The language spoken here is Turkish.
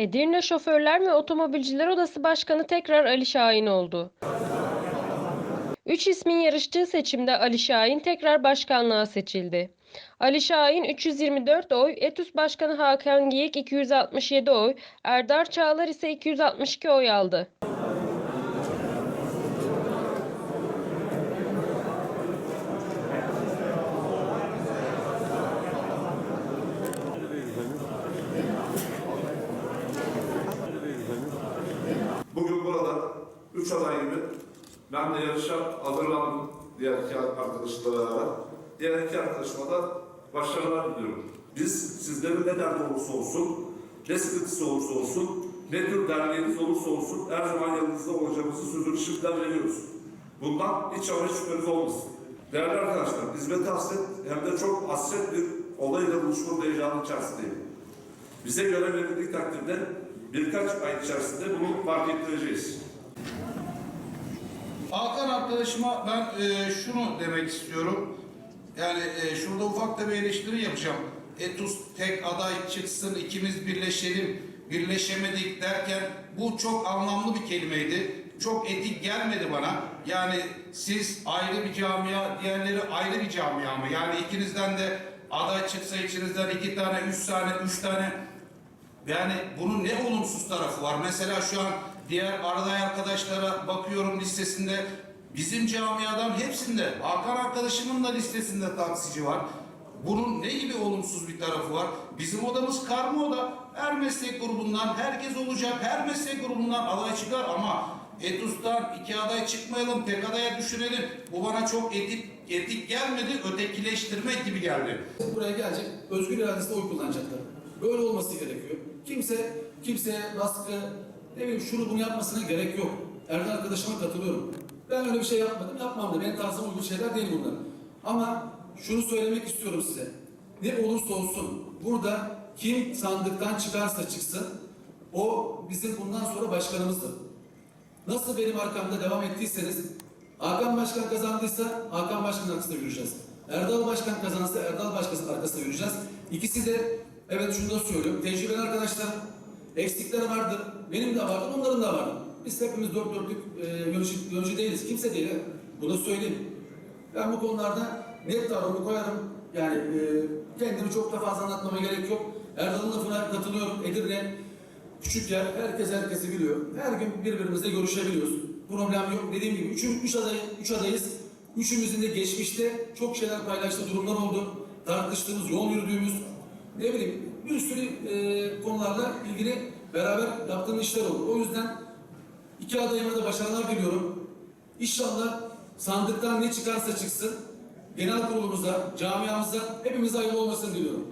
Edirne Şoförler ve Otomobilciler Odası Başkanı tekrar Ali Şahin oldu. Üç ismin yarıştığı seçimde Ali Şahin tekrar başkanlığa seçildi. Ali Şahin 324 oy, Etus Başkanı Hakan Giyik 267 oy, Erdar Çağlar ise 262 oy aldı. Bugün burada üç aday gibi ben de yarışa hazırlandım diğer iki arkadaşımla beraber. Diğer iki arkadaşıma da başarılar diliyorum. Biz sizlerin ne derdi olursa olsun, ne sıkıntısı olursa olsun, ne tür derneğiniz olursa olsun her zaman yanınızda olacağımızı sözünü şimdiden veriyoruz. Bundan hiç ama hiç şüpheniz olmasın. Değerli arkadaşlar, hizmete hasret hem de çok hasret bir olayla buluşmanın heyecanı içerisindeyim. Bize göre verildiği takdirde birkaç ay içerisinde bunu fark ettireceğiz. Hakan arkadaşıma ben e, şunu demek istiyorum. Yani e, şurada ufak da bir eleştiri yapacağım. Etus tek aday çıksın, ikimiz birleşelim, birleşemedik derken bu çok anlamlı bir kelimeydi. Çok etik gelmedi bana. Yani siz ayrı bir camia, diğerleri ayrı bir camia mı? Yani ikinizden de aday çıksa içinizden iki tane, üç tane, üç tane yani bunun ne olumsuz tarafı var? Mesela şu an diğer aday arkadaşlara bakıyorum listesinde bizim camiadan hepsinde Hakan arkadaşımın da listesinde taksici var. Bunun ne gibi olumsuz bir tarafı var? Bizim odamız karma oda. Her meslek grubundan herkes olacak. Her meslek grubundan aday çıkar ama Etus'tan iki aday çıkmayalım, tek adaya düşürelim. Bu bana çok etik, etik gelmedi, ötekileştirmek gibi geldi. buraya gelecek, özgür iradesinde oy kullanacaklar. Olması gerekiyor. Kimse, kimseye baskı, ne bileyim şunu bunu yapmasına gerek yok. Erdal arkadaşıma katılıyorum. Ben öyle bir şey yapmadım, yapmam da. Benim tarzıma uygun şeyler değil bunlar. Ama şunu söylemek istiyorum size. Ne olursa olsun burada kim sandıktan çıkarsa çıksın, o bizim bundan sonra başkanımızdır. Nasıl benim arkamda devam ettiyseniz, Hakan Başkan kazandıysa Hakan Başkan'ın arkasında yürüyeceğiz. Erdal Başkan kazanırsa Erdal Başkan'ın arkasında yürüyeceğiz. İkisi de, evet şunu da söylüyorum, tecrübeli arkadaşlar, eksikler vardır. Benim de vardı, onların da vardı. Biz hepimiz dört dörtlük e, yönetici, yönetici değiliz. Kimse değil. Bunu söyleyeyim. Ben bu konularda net tavrımı koyarım. Yani e, kendimi çok da fazla anlatmama gerek yok. Erdal'ın lafına katılıyorum. Edirne küçük yer. Herkes herkesi biliyor. Her gün birbirimizle görüşebiliyoruz. Problem yok. Dediğim gibi üç, üç, aday, üç adayız. Üçümüzün de geçmişte çok şeyler paylaştığı durumlar oldu. Tartıştığımız, yol yürüdüğümüz, ne bileyim bir sürü e, konularla ilgili beraber yaptığımız işler oldu. O yüzden iki adayıma da başarılar diliyorum. İnşallah sandıktan ne çıkarsa çıksın genel kurulumuza, camiamıza hepimize hayırlı olmasını diliyorum.